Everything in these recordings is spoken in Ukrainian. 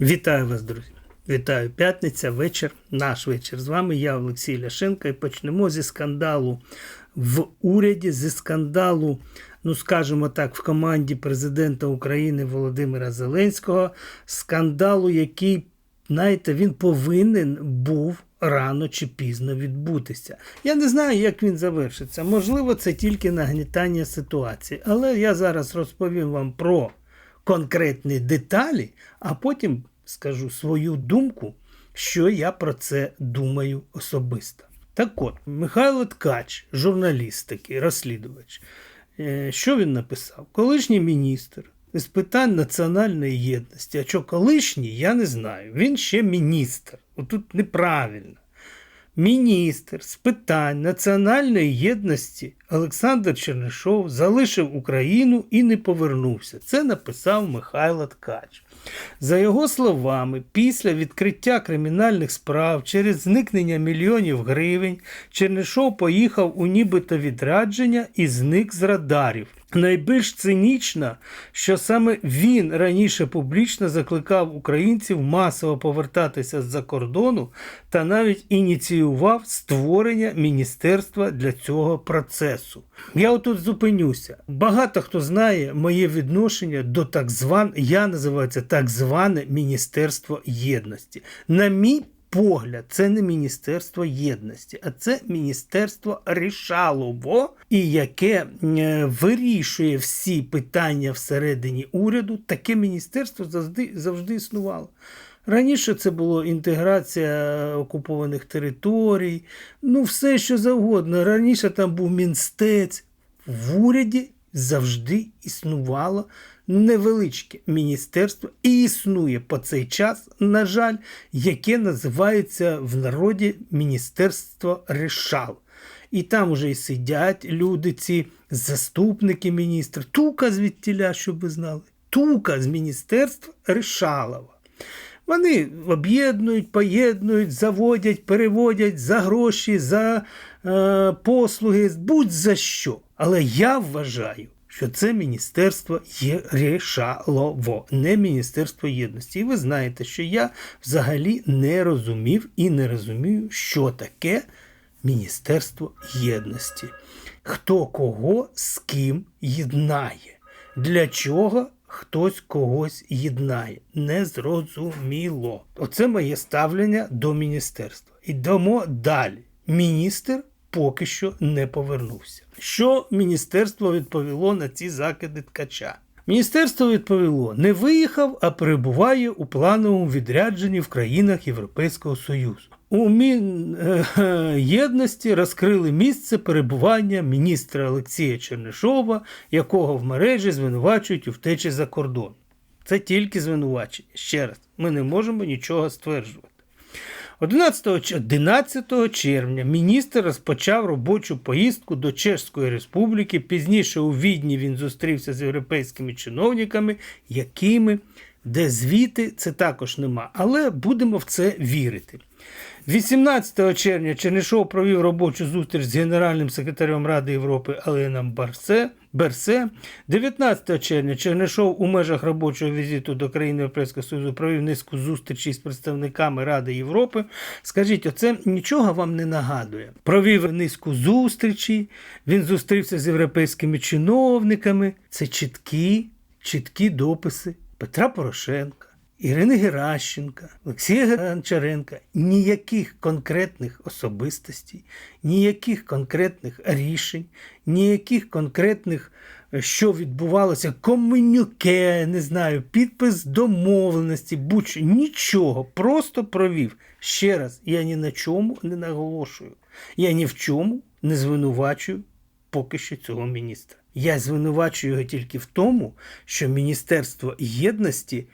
Вітаю вас, друзі! Вітаю п'ятниця, вечір, наш вечір. З вами я, Олексій Ляшенко, і почнемо зі скандалу в уряді, зі скандалу, ну скажімо так, в команді президента України Володимира Зеленського. Скандалу, який, знаєте, він повинен був рано чи пізно відбутися. Я не знаю, як він завершиться. Можливо, це тільки нагнітання ситуації. Але я зараз розповім вам про конкретні деталі, а потім скажу свою думку, що я про це думаю особисто. Так от, Михайло Ткач, журналіст такий, розслідувач, е, що він написав? Колишній міністр з питань національної єдності. А що колишній, я не знаю. Він ще міністр. Отут неправильно. Міністр з питань національної єдності Олександр Чернишов залишив Україну і не повернувся. Це написав Михайло Ткач. За його словами, після відкриття кримінальних справ через зникнення мільйонів гривень Чернишов поїхав у нібито відрадження і зник з радарів. Найбільш цинічно, що саме він раніше публічно закликав українців масово повертатися з-за кордону та навіть ініціював створення міністерства для цього процесу. Я отут зупинюся. Багато хто знає моє відношення до так зван, я називаю це так зване Міністерство єдності. На мій погляд, це не Міністерство єдності, а це Міністерство Рішалово, і яке е, вирішує всі питання всередині уряду. Таке міністерство завжди, завжди існувало. Раніше це було інтеграція окупованих територій, ну все що завгодно. Раніше там був мінстець. В уряді завжди існувало невеличке міністерство і існує по цей час, на жаль, яке називається в народі Міністерство Решал. І там вже і сидять люди, ці заступники міністра, тука звідтіля, щоб ви знали, тука з міністерства Решалова. Вони об'єднують, поєднують, заводять, переводять за гроші, за е, послуги, будь-за що. Але я вважаю, що це міністерство є Решалово, не Міністерство єдності. І ви знаєте, що я взагалі не розумів і не розумію, що таке Міністерство єдності. Хто кого з ким єднає? Для чого хтось когось єднає? Незрозуміло. Оце моє ставлення до міністерства. Ідемо далі. Міністр поки що не повернувся. Що міністерство відповіло на ці закиди ткача? Міністерство відповіло: не виїхав, а перебуває у плановому відрядженні в країнах Європейського Союзу. У Мін'єдності розкрили місце перебування міністра Олексія Чернишова, якого в мережі звинувачують у втечі за кордон. Це тільки звинувачення. Ще раз, ми не можемо нічого стверджувати. 11 11 червня міністр розпочав робочу поїздку до Чеської Республіки. Пізніше у Відні він зустрівся з європейськими чиновниками, якими де звіти це також нема. Але будемо в це вірити. 18 червня Чернишов провів робочу зустріч з генеральним секретарем Ради Європи Аленом Барсе. Берсе. 19 червня Чернишов у межах робочого візиту до країни Європейського Союзу провів низку зустрічей з представниками Ради Європи. Скажіть, оце нічого вам не нагадує. Провів низку зустрічей, він зустрівся з європейськими чиновниками. Це чіткі, чіткі дописи Петра Порошенка. Ірини Геращенка, Олексія Гончаренка ніяких конкретних особистостей, ніяких конкретних рішень, ніяких конкретних, що відбувалося, комунюке, не знаю, підпис домовленості, будь-що нічого, просто провів. Ще раз, я ні на чому не наголошую. Я ні в чому не звинувачую поки що цього міністра. Я звинувачую його тільки в тому, що Міністерство єдності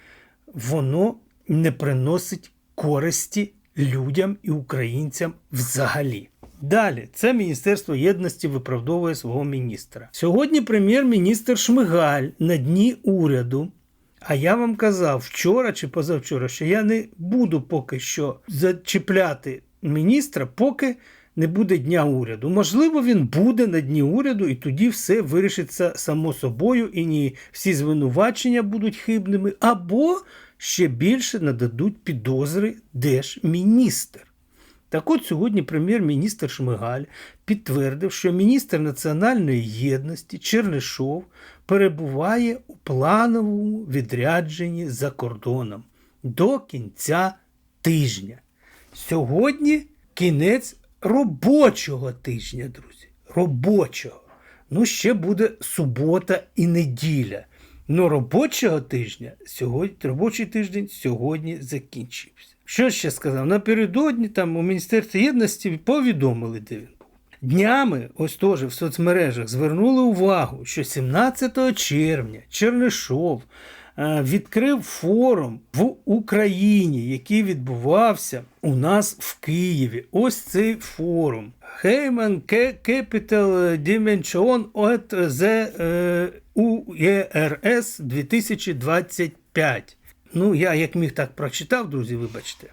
воно не приносить користі людям і українцям взагалі. Далі це Міністерство єдності виправдовує свого міністра. Сьогодні прем'єр-міністр Шмигаль на дні уряду. А я вам казав вчора чи позавчора, що я не буду поки що зачіпляти міністра, поки не буде дня уряду. Можливо, він буде на дні уряду, і тоді все вирішиться само собою, і ні всі звинувачення будуть хибними, або ще більше нададуть підозри держміністр. Так от сьогодні прем'єр-міністр Шмигаль підтвердив, що міністр національної єдності Чернишов перебуває у плановому відрядженні за кордоном до кінця тижня. Сьогодні кінець робочого тижня, друзі. Робочого. Ну, ще буде субота і неділя. Ну, робочого тижня сьогодні, робочий тиждень сьогодні закінчився. Що ще сказав? Напередодні там у Міністерстві єдності повідомили, де він був. Днями, ось теж в соцмережах, звернули увагу, що 17 червня Чернишов відкрив форум в Україні, який відбувався у нас в Києві. Ось цей форум. Хейман Capital Dimension от the е, UERS 2025. Ну, я як міг так прочитав, друзі, вибачте.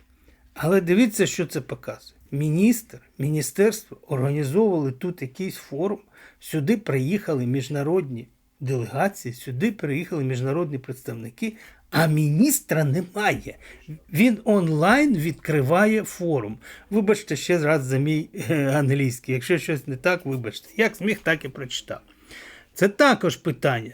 Але дивіться, що це показує. Міністр, міністерство організовували тут якийсь форум. Сюди приїхали міжнародні делегації, сюди приїхали міжнародні представники, а міністра немає. Він онлайн відкриває форум. Вибачте ще раз за мій е, англійський. Якщо щось не так, вибачте. Як зміг, так і прочитав. Це також питання.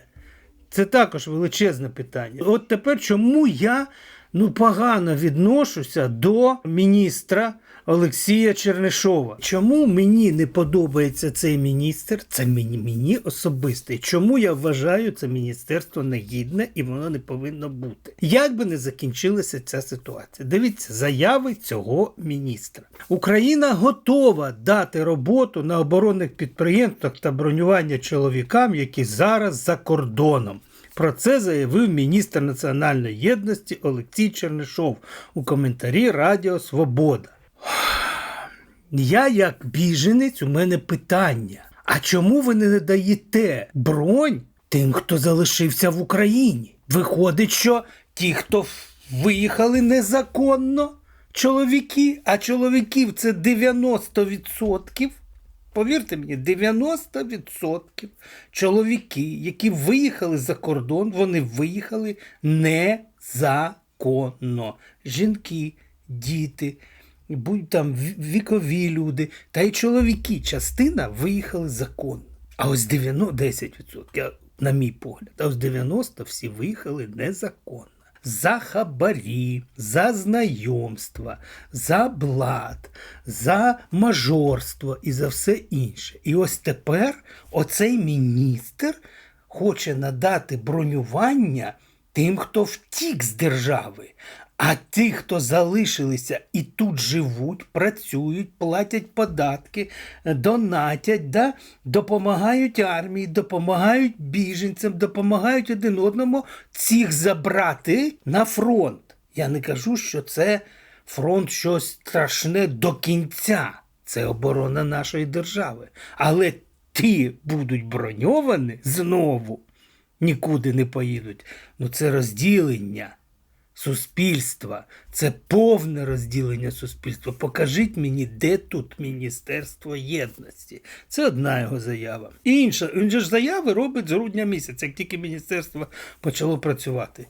Це також величезне питання. От тепер чому я ну, погано відношуся до міністра Олексія Чернишова? Чому мені не подобається цей міністр? Це мені, мені особисто. Чому я вважаю це міністерство негідне і воно не повинно бути? Як би не закінчилася ця ситуація? Дивіться, заяви цього міністра. Україна готова дати роботу на оборонних підприємствах та бронювання чоловікам, які зараз за кордоном. Про це заявив міністр національної єдності Олексій Чернишов у коментарі Радіо Свобода. Я, як біженець, у мене питання. А чому ви не даєте бронь тим, хто залишився в Україні? Виходить, що ті, хто виїхали незаконно, чоловіки, а чоловіків це 90%. Повірте мені, 90% чоловіки, які виїхали за кордон, вони виїхали незаконно. Жінки, діти, там вікові люди, та й чоловіки, частина виїхали законно. А ось 90, 10%, на мій погляд, а ось 90% всі виїхали незаконно за хабарі, за знайомства, за блат, за мажорство і за все інше. І ось тепер оцей міністр хоче надати бронювання тим, хто втік з держави. А ті, хто залишилися і тут живуть, працюють, платять податки, донатять, да? допомагають армії, допомагають біженцям, допомагають один одному цих забрати на фронт. Я не кажу, що це фронт щось страшне до кінця. Це оборона нашої держави. Але ті будуть броньовані знову, нікуди не поїдуть. Ну це розділення суспільства. Це повне розділення суспільства. Покажіть мені, де тут Міністерство єдності. Це одна його заява. Інша, він же ж заяви робить з грудня місяця, як тільки міністерство почало працювати.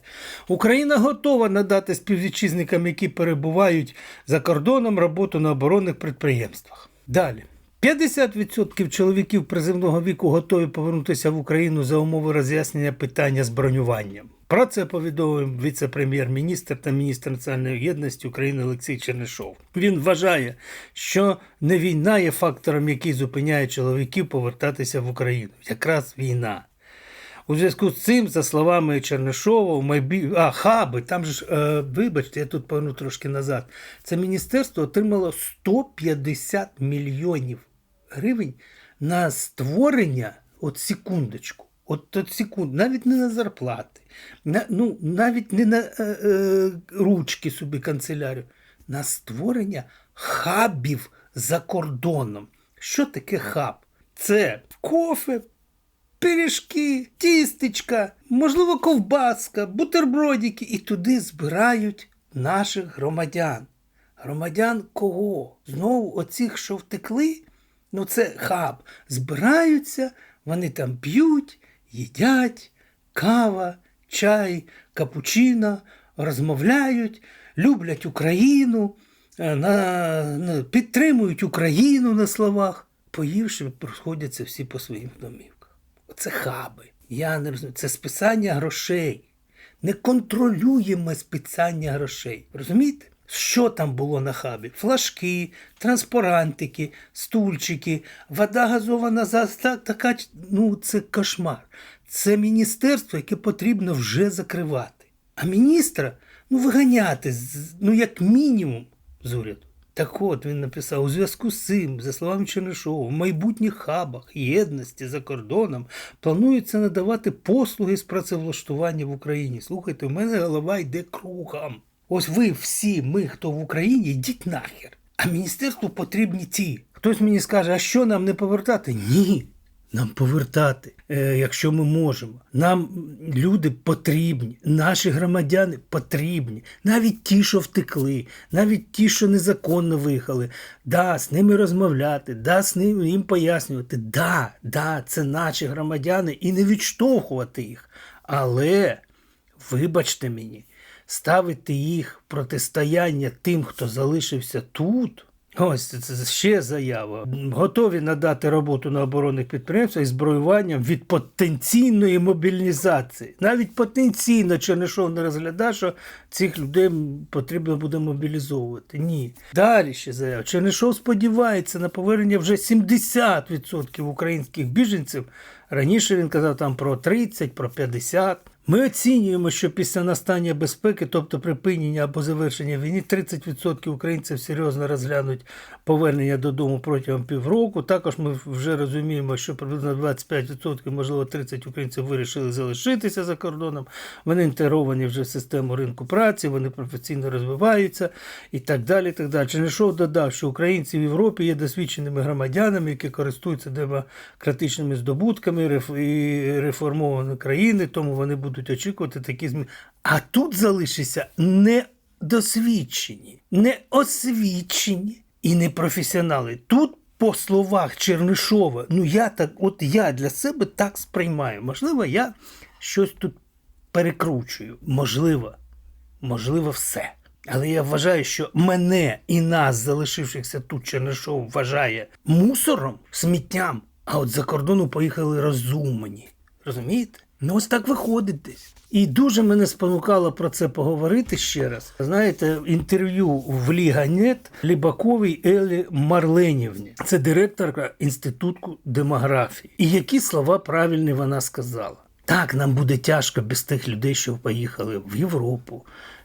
Україна готова надати співвітчизникам, які перебувають за кордоном, роботу на оборонних підприємствах. Далі. 50% чоловіків призивного віку готові повернутися в Україну за умови роз'яснення питання з бронюванням. Про це повідомив віце-прем'єр-міністр та міністр національної єдності України Олексій Чернишов. Він вважає, що не війна є фактором, який зупиняє чоловіків повертатися в Україну. Якраз війна. У зв'язку з цим, за словами Чернишова, майбі... а хаби, там ж, е, вибачте, я тут поверну трошки назад. Це міністерство отримало 150 мільйонів гривень на створення, от секундочку, от, от секунд, навіть не на зарплати, на, ну, навіть не на е, е, ручки собі канцелярію, на створення хабів за кордоном. Що таке хаб? Це кофе, пиріжки, тістечка, можливо, ковбаска, бутербродики, і туди збирають наших громадян. Громадян кого? Знову оцих, що втекли? Ну це хаб. Збираються, вони там п'ють, їдять, кава, чай, капучино, розмовляють, люблять Україну, е, на, підтримують Україну на словах. Поївши, розходяться всі по своїм домівках. Це хаби. Я не розумію. Це списання грошей. Не контролюємо списання грошей. Розумієте? Що там було на хабі? Флажки, транспарантики, стульчики, вода газована за так, така. Ну, це кошмар. Це міністерство, яке потрібно вже закривати. А міністра ну, виганяти, ну, як мінімум, з уряду. Так от він написав у зв'язку з цим, за словами Чернишова, в майбутніх хабах єдності за кордоном планується надавати послуги з працевлаштування в Україні. Слухайте, у мене голова йде кругом. Ось ви всі, ми, хто в Україні, йдіть нахер. А міністерству потрібні ті. Хтось мені скаже, а що нам не повертати? Ні. Нам повертати, е, якщо ми можемо. Нам люди потрібні, наші громадяни потрібні, навіть ті, що втекли, навіть ті, що незаконно виїхали. Да, з ними розмовляти, да, з ними їм пояснювати. Да, да, це наші громадяни і не відштовхувати їх. Але, вибачте мені, ставити їх протистояння тим, хто залишився тут. Ось це, ще заява. Готові надати роботу на оборонних підприємствах із зброюванням від потенційної мобілізації. Навіть потенційно Чернишов не розглядає, що цих людей потрібно буде мобілізовувати. Ні. Далі ще заява. Чернишов сподівається на повернення вже 70% українських біженців. Раніше він казав там про 30, про 50. Ми оцінюємо, що після настання безпеки, тобто припинення або завершення війни, 30% українців серйозно розглянуть повернення додому протягом півроку. Також ми вже розуміємо, що приблизно 25%, можливо 30% українців вирішили залишитися за кордоном. Вони інтегровані вже в систему ринку праці, вони професійно розвиваються і так далі. І так далі. Чернишов додав, що українці в Європі є досвідченими громадянами, які користуються демократичними здобутками і реформованої країни, тому вони будуть очікувати такі зміни. А тут залишиться недосвідчені, неосвічені і непрофесіонали. Тут по словах Чернишова, ну я так, от я для себе так сприймаю. Можливо, я щось тут перекручую. Можливо, можливо, все. Але я вважаю, що мене і нас, залишившихся тут Чернишов, вважає мусором, сміттям, а от за кордону поїхали розумні. Розумієте? Ну ось так виходить десь. І дуже мене спонукало про це поговорити ще раз. Знаєте, інтерв'ю в Ліганет Лібаковій Елі Марленівні. Це директорка Інституту демографії. І які слова правильні вона сказала. Так, нам буде тяжко без тих людей, що поїхали в Європу,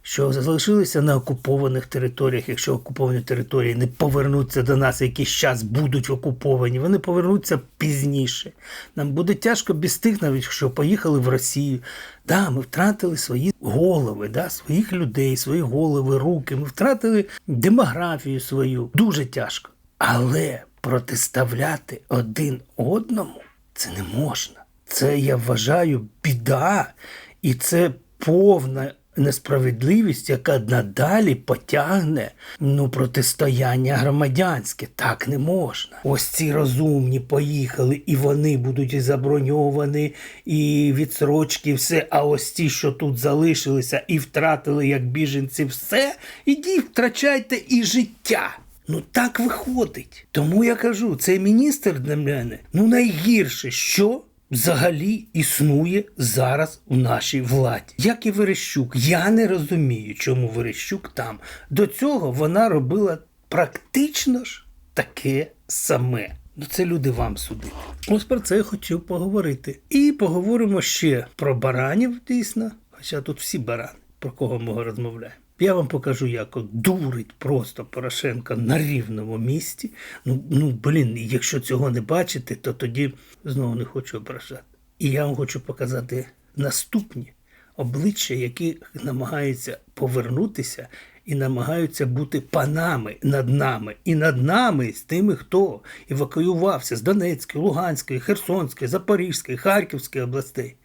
що залишилися на окупованих територіях, якщо окуповані території не повернуться до нас, якийсь час будуть окуповані, вони повернуться пізніше. Нам буде тяжко без тих, навіть що поїхали в Росію. Да, ми втратили свої голови, да, своїх людей, свої голови, руки. Ми втратили демографію свою. Дуже тяжко. Але протиставляти один одному це не можна. Це я вважаю біда, і це повна несправедливість, яка надалі потягне ну, протистояння громадянське. Так не можна. Ось ці розумні поїхали, і вони будуть і заброньовані, і відсрочки, все. А ось ті, що тут залишилися і втратили як біженці, все, ідіть, втрачайте і життя. Ну так виходить. Тому я кажу, цей міністр для мене ну найгірше, що взагалі існує зараз у нашій владі. Як і Верещук, я не розумію, чому Верещук там. До цього вона робила практично ж таке саме. Ну, це люди вам судити. Ось про це я хотів поговорити. І поговоримо ще про баранів, дійсно. Хоча тут всі барани, про кого ми розмовляємо. Я вам покажу, як дурить просто Порошенка на рівному місці. Ну, ну блін, якщо цього не бачите, то тоді знову не хочу ображати. І я вам хочу показати наступні обличчя, які намагаються повернутися і намагаються бути панами над нами. І над нами з тими, хто евакуювався з Донецької, Луганської, Херсонської, Запорізької, Харківської областей.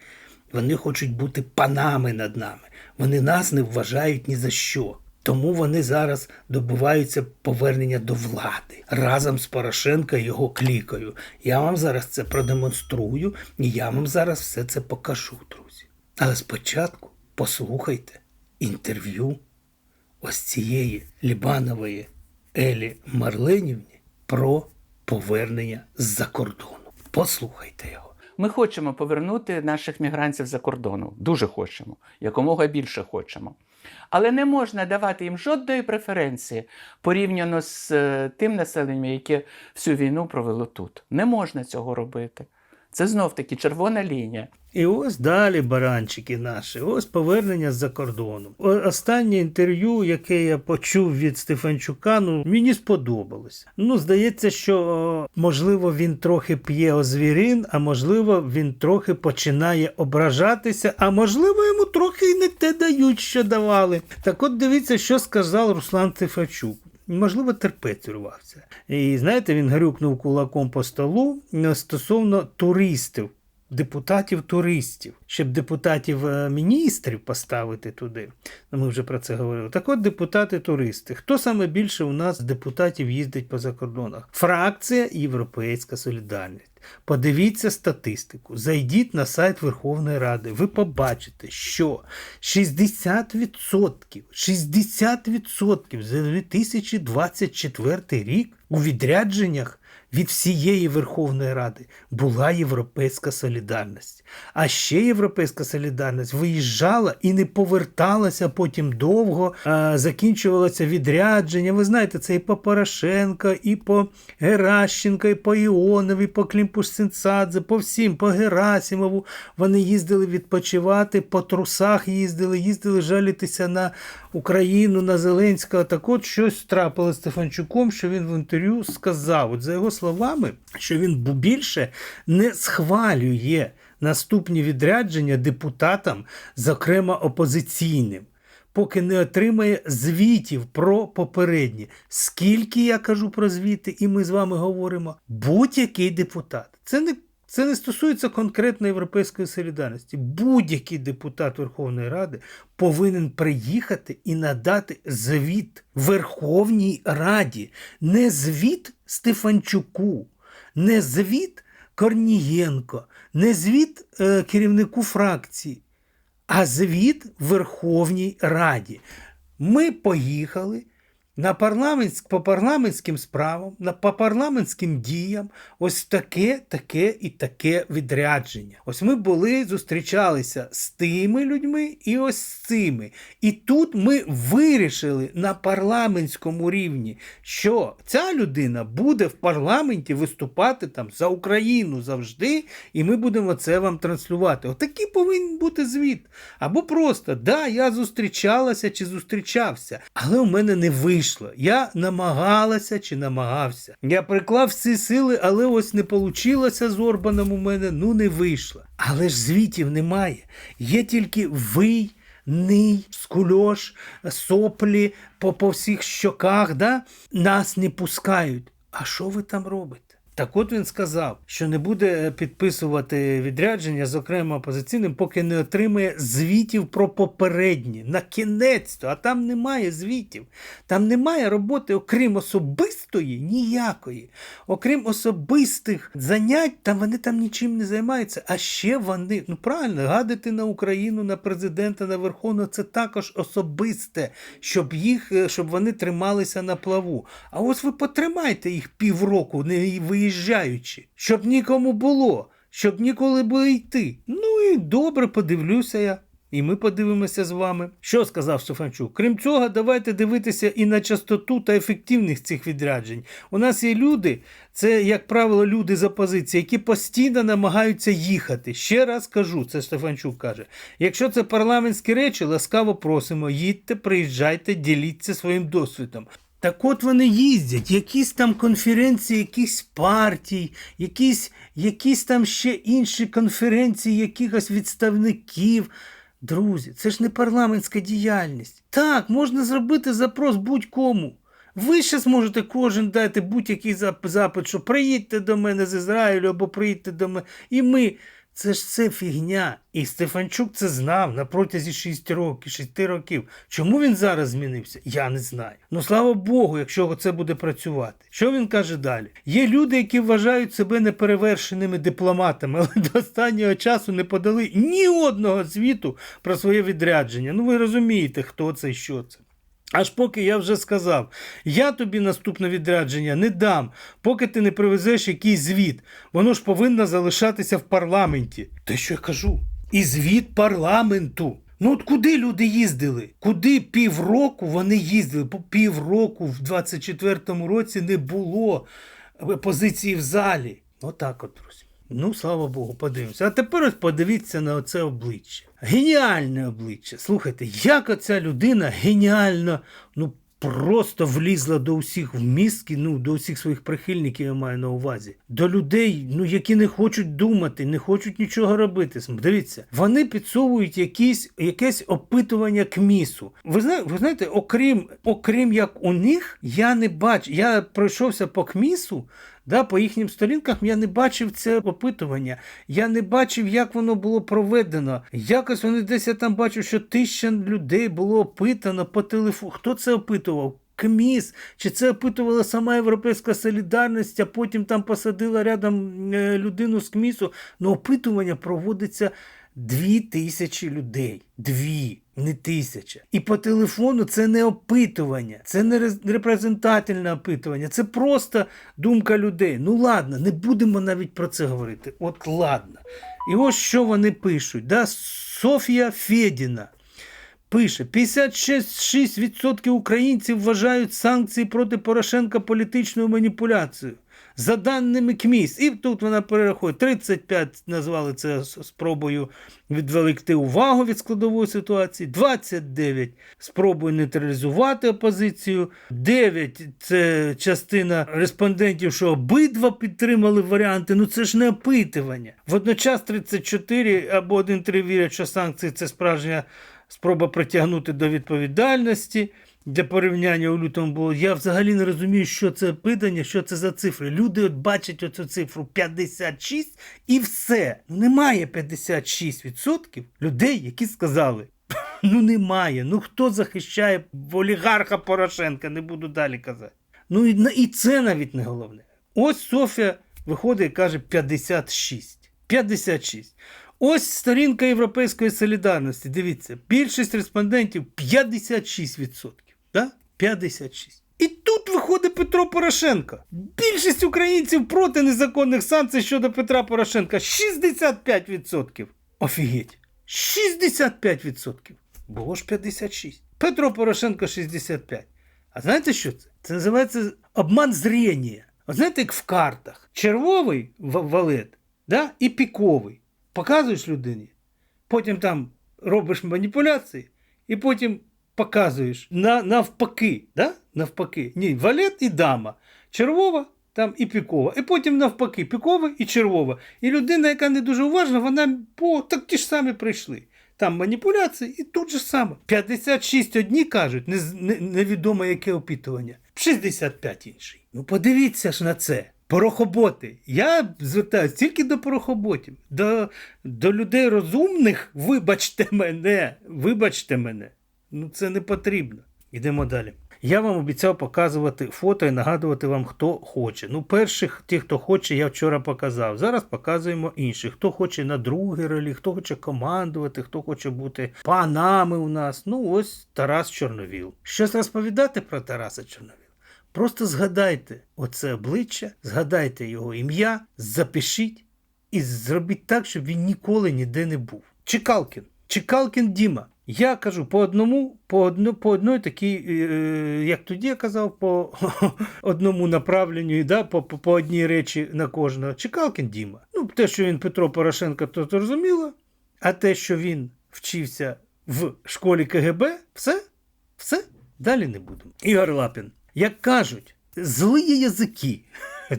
Вони хочуть бути панами над нами. Вони нас не вважають ні за що. Тому вони зараз добиваються повернення до влади разом з Порошенка і його клікою. Я вам зараз це продемонструю, і я вам зараз все це покажу, друзі. Але спочатку послухайте інтерв'ю ось цієї Лібанової Елі Марленівні про повернення з-за кордону. Послухайте його. Ми хочемо повернути наших мігрантів за кордону. Дуже хочемо, якомога більше хочемо. Але не можна давати їм жодної преференції порівняно з е, тим населенням, яке всю війну провело тут. Не можна цього робити. Це знов таки червона лінія. І ось далі баранчики наші, ось повернення з-за кордону. Останнє інтерв'ю, яке я почув від Стефанчука, ну мені сподобалось. Ну, здається, що можливо він трохи п'є озвірин, а можливо, він трохи починає ображатися, а можливо, йому трохи і не те дають, що давали. Так от дивіться, що сказав Руслан Стефанчук. Можливо, терпець урвався. І знаєте, він грюкнув кулаком по столу е, стосовно туристів депутатів-туристів, щоб депутатів-міністрів поставити туди. Ну, ми вже про це говорили. Так от депутати-туристи. Хто саме більше у нас депутатів їздить по закордонах? Фракція Європейська Солідарність. Подивіться статистику, зайдіть на сайт Верховної Ради, ви побачите, що 60%, 60% за 2024 рік у відрядженнях від всієї Верховної Ради була Європейська солідарність. А ще Європейська солідарність виїжджала і не поверталася потім довго, закінчувалося відрядження. Ви знаєте, це і по Порошенка, і по Геращенка, і по Іонові, по Клімпуш-Сенцадзе, по всім, по Герасимову. Вони їздили відпочивати, по трусах їздили, їздили жалітися на Україну, на Зеленського. Так от щось трапилося Стефанчуком, що він в інтерв'ю сказав, от за його словами, що він більше не схвалює наступні відрядження депутатам, зокрема опозиційним. Поки не отримає звітів про попередні. Скільки я кажу про звіти, і ми з вами говоримо, будь-який депутат. Це не це не стосується конкретно європейської солідарності. Будь-який депутат Верховної Ради повинен приїхати і надати звіт Верховній Раді. Не звіт Стефанчуку, не звіт Корнієнко, не звіт е, керівнику фракції, а звіт Верховній Раді. Ми поїхали на парламентськ, по парламентським справам, на, по парламентським діям, ось таке, таке і таке відрядження. Ось ми були, зустрічалися з тими людьми і ось з цими. І тут ми вирішили на парламентському рівні, що ця людина буде в парламенті виступати там за Україну завжди, і ми будемо це вам транслювати. Отакий повинен бути звіт. Або просто, да, я зустрічалася чи зустрічався, але у мене не вийшло. Я намагалася чи намагався. Я приклав всі сили, але ось не вийшло з Орбаном у мене, ну не вийшло. Але ж звітів немає. Є тільки вий. Ний, скульош, соплі по, по всіх щоках, да? нас не пускають. А що ви там робите? Так от він сказав, що не буде підписувати відрядження, зокрема опозиційним, поки не отримає звітів про попередні. На кінець, а там немає звітів. Там немає роботи, окрім особистої, ніякої. Окрім особистих занять, там вони там нічим не займаються. А ще вони, ну правильно, гадити на Україну, на президента, на Верховну, це також особисте, щоб їх, е, щоб вони трималися на плаву. А ось ви потримайте їх півроку, не виїжджаючи, щоб нікому було, щоб ніколи було йти. Ну і добре, подивлюся я. І ми подивимося з вами. Що сказав Стефанчук? Крім цього, давайте дивитися і на частоту та ефективність цих відряджень. У нас є люди, це, як правило, люди з опозиції, які постійно намагаються їхати. Ще раз кажу, це Стефанчук каже. Якщо це парламентські речі, ласкаво просимо, їдьте, приїжджайте, діліться своїм досвідом. Так от вони їздять, якісь там конференції, якісь партій, якісь, якісь там ще інші конференції, якихось відставників. Друзі, це ж не парламентська діяльність. Так, можна зробити запрос будь-кому. Ви ще зможете кожен дати будь-який запит, що приїдьте до мене з Ізраїлю або приїдьте до мене. І ми Це ж все фігня. І Стефанчук це знав на протязі 6 років, 6 років. Чому він зараз змінився? Я не знаю. Ну слава Богу, якщо це буде працювати. Що він каже далі? Є люди, які вважають себе неперевершеними дипломатами, але до останнього часу не подали ні одного звіту про своє відрядження. Ну ви розумієте, хто це і що це. Аж поки я вже сказав, я тобі наступне відрядження не дам, поки ти не привезеш якийсь звіт. Воно ж повинно залишатися в парламенті. Те, що я кажу, і звіт парламенту. Ну от куди люди їздили? Куди півроку вони їздили? По півроку в 24-му році не було позиції в залі. Отак от, друзі. Ну, слава Богу, подивимося. А тепер ось подивіться на оце обличчя. Геніальне обличчя. Слухайте, як оця людина геніально, ну просто влізла до усіх в мізки, ну, до усіх своїх прихильників, я маю на увазі. До людей, ну, які не хочуть думати, не хочуть нічого робити. Дивіться, вони підсовують якісь, якесь опитування КМІСу. Ви знаєте, ви знаєте, окрім, окрім як у них, я не бачу. Я пройшовся по КМІСу. Да, по їхнім сторінках я не бачив це опитування. Я не бачив, як воно було проведено. Якось вони десь я там бачу, що тисяча людей було опитано по телефону. Хто це опитував? КМІС, чи це опитувала сама Європейська солідарність, а потім там посадила рядом е, людину з КМІСу. Ну, опитування проводиться дві тисячі людей. Дві, не тисяча. І по телефону це не опитування, це не рез- репрезентативне опитування, це просто думка людей. Ну ладно, не будемо навіть про це говорити. От ладно. І ось що вони пишуть. Да? Софія Федіна пише: 56% українців вважають санкції проти Порошенка політичною маніпуляцією. За даними КМІС, і тут вона перерахує 35 назвали це спробою відволікти увагу від складової ситуації, 29 спробою нейтралізувати опозицію, 9 це частина респондентів, що обидва підтримали варіанти. Ну це ж не опитування. Водночас 34 або один три вірять, що санкції це справжня спроба притягнути до відповідальності. Для порівняння у лютому було. Я взагалі не розумію, що це питання, що це за цифри. Люди от бачать оцю цифру 56 і все. Ну немає 56% людей, які сказали. Ну немає. Ну хто захищає олігарха Порошенка, не буду далі казати. Ну і, і це навіть не головне. Ось Софія виходить і каже 56. 56. Ось сторінка Європейської солідарності. Дивіться, більшість респондентів 56%. Да? 56. І тут виходить Петро Порошенко. Більшість українців проти незаконних санкцій щодо Петра Порошенка 65%. Офігеть. 65%. Було ж 56. Петро Порошенко 65. А знаєте що це? Це називається обман зрення. От знаєте, як в картах. Червовий валет да? і піковий. Показуєш людині, потім там робиш маніпуляції, і потім показуєш на, навпаки. Да? Навпаки. Ні, валет і дама. Червова там і пікова. І потім навпаки, пікова і червова. І людина, яка не дуже уважна, вона по так ті ж самі прийшли. Там маніпуляції і тут же саме. 56 одні кажуть, не, не, невідомо яке опитування. 65 інший. Ну подивіться ж на це. Порохоботи. Я звертаюся тільки до порохоботів, до, до людей розумних. Вибачте мене, вибачте мене. Ну це не потрібно. Йдемо далі. Я вам обіцяв показувати фото і нагадувати вам, хто хоче. Ну, перших, ті, хто хоче, я вчора показав. Зараз показуємо інших. Хто хоче на другій ролі, хто хоче командувати, хто хоче бути панами у нас. Ну, ось Тарас Чорновіл. Щось розповідати про Тараса Чорновіла? Просто згадайте оце обличчя, згадайте його ім'я, запишіть і зробіть так, щоб він ніколи ніде не був. Чекалкін. Чекалкін Діма. Я кажу по одному, по одно, по одної такій, е, як тоді я казав, по одному направленню, да, по, по, одній речі на кожного. Чекалкін Діма. Ну, те, що він Петро Порошенко, то зрозуміло. А те, що він вчився в школі КГБ, все, все, далі не будемо. Ігор Лапін. Як кажуть, злі язики.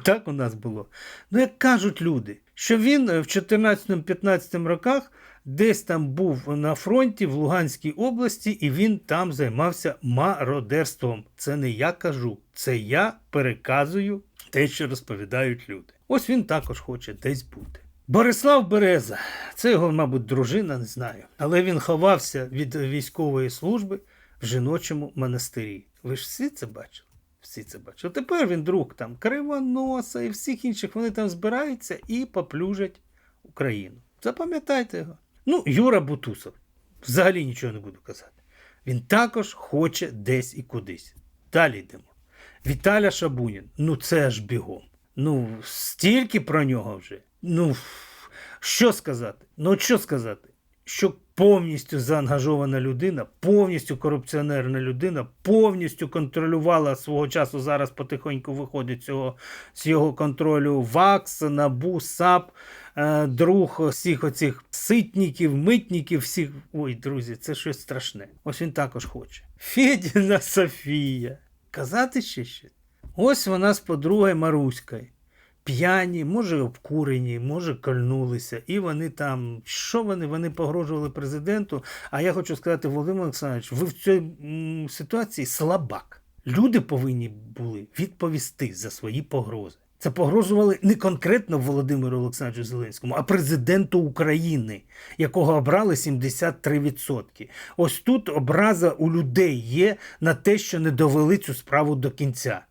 Так у нас було. Ну, як кажуть люди, що він е, в 14-15 роках десь там був на фронті в Луганській області, і він там займався мародерством. Це не я кажу, це я переказую те, що розповідають люди. Ось він також хоче десь бути. Борислав Береза, це його, мабуть, дружина, не знаю. Але він ховався від військової служби в жіночому монастирі. Ви ж всі це бачили? Всі це бачили. Тепер він друг там Кривоноса і всіх інших. Вони там збираються і поплюжать Україну. Запам'ятайте його. Ну, Юра Бутусов. Взагалі нічого не буду казати. Він також хоче десь і кудись. Далі йдемо. Віталя Шабунін. Ну це ж бігом. Ну, стільки про нього вже. Ну, що сказати? Ну, що сказати? Що повністю заангажована людина, повністю корупціонерна людина, повністю контролювала свого часу. Зараз потихоньку виходить цього, з його контролю ВАКС, НАБУ, САП, е, друг всіх оцих ситників, митників, всіх. Ой, друзі, це щось страшне. Ось він також хоче. Федіна Софія. Казати ще щось? Ось вона з подругою Маруською. П'яні, може, обкурені, може, кольнулися. І вони там, що вони? Вони погрожували президенту. А я хочу сказати, Володимир Олександрович, ви в цій ситуації слабак. Люди повинні були відповісти за свої погрози. Це погрожували не конкретно Володимиру Олександровичу Зеленському, а президенту України, якого обрали 73%. Ось тут образа у людей є на те, що не довели цю справу до кінця.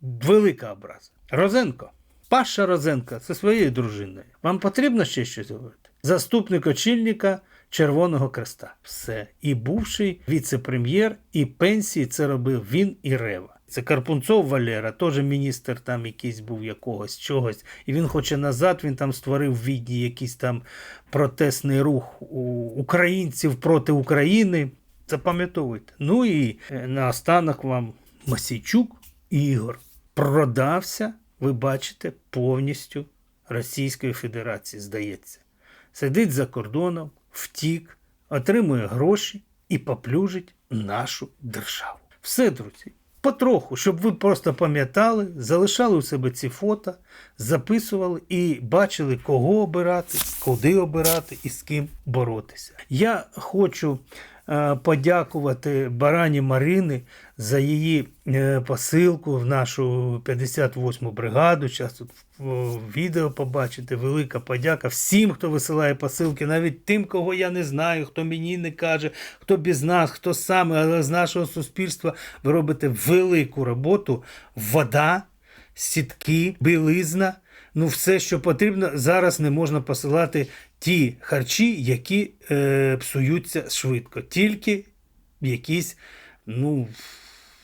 Велика образа. Розенко. Паша Розенко зі своєю дружиною. Вам потрібно ще щось говорити? Заступник очільника Червоного Креста. Все. І бувший віце-прем'єр, і пенсії це робив він і Рева. Це Карпунцов Валера, теж міністр там якийсь був якогось чогось. І він хоче назад, він там створив в Відні якийсь там протестний рух у українців проти України. Запам'ятовуйте. Ну і е, наостанок вам Масійчук Ігор продався, ви бачите, повністю Російської Федерації, здається. Сидить за кордоном, втік, отримує гроші і поплюжить нашу державу. Все, друзі. Потроху, щоб ви просто пам'ятали, залишали у себе ці фото, записували і бачили, кого обирати, куди обирати і з ким боротися. Я хочу подякувати Барані Марини за її е, посилку в нашу 58-му бригаду. Зараз тут відео побачите. Велика подяка всім, хто висилає посилки, навіть тим, кого я не знаю, хто мені не каже, хто без нас, хто саме, але з нашого суспільства ви робите велику роботу. Вода, сітки, білизна. Ну, все, що потрібно, зараз не можна посилати ті харчі, які е, псуються швидко. Тільки в якісь, ну,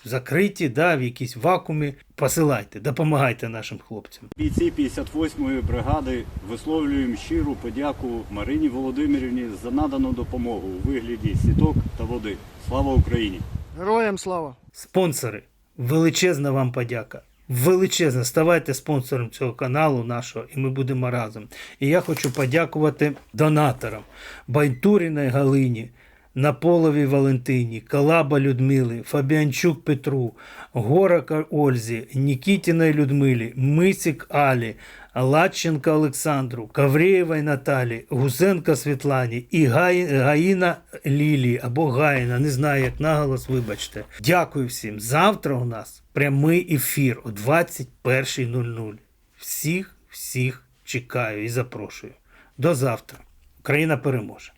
закриті, да, в якісь вакуумі. Посилайте, допомагайте нашим хлопцям. Бійці 58-ї бригади висловлюємо щиру подяку Марині Володимирівні за надану допомогу у вигляді сіток та води. Слава Україні! Героям слава! Спонсори, величезна вам подяка. Величезна, ставайте спонсором цього каналу нашого, і ми будемо разом. І я хочу подякувати донаторам Байтуріної Галині, Наполовій Валентині, Калаба Людмилі, Фабіанчук Петру, Горака Ользі, Нікітіної Людмилі, Мисік Алі, Ладченка Олександру, Каврієвій Наталі, Гусенка Світлані і Гай... Гаїна Лілії або Гаїна, не знаю, як наголос, вибачте. Дякую всім. Завтра у нас прямий ефір о 21.00. Всіх, всіх чекаю і запрошую. До завтра. Україна переможе.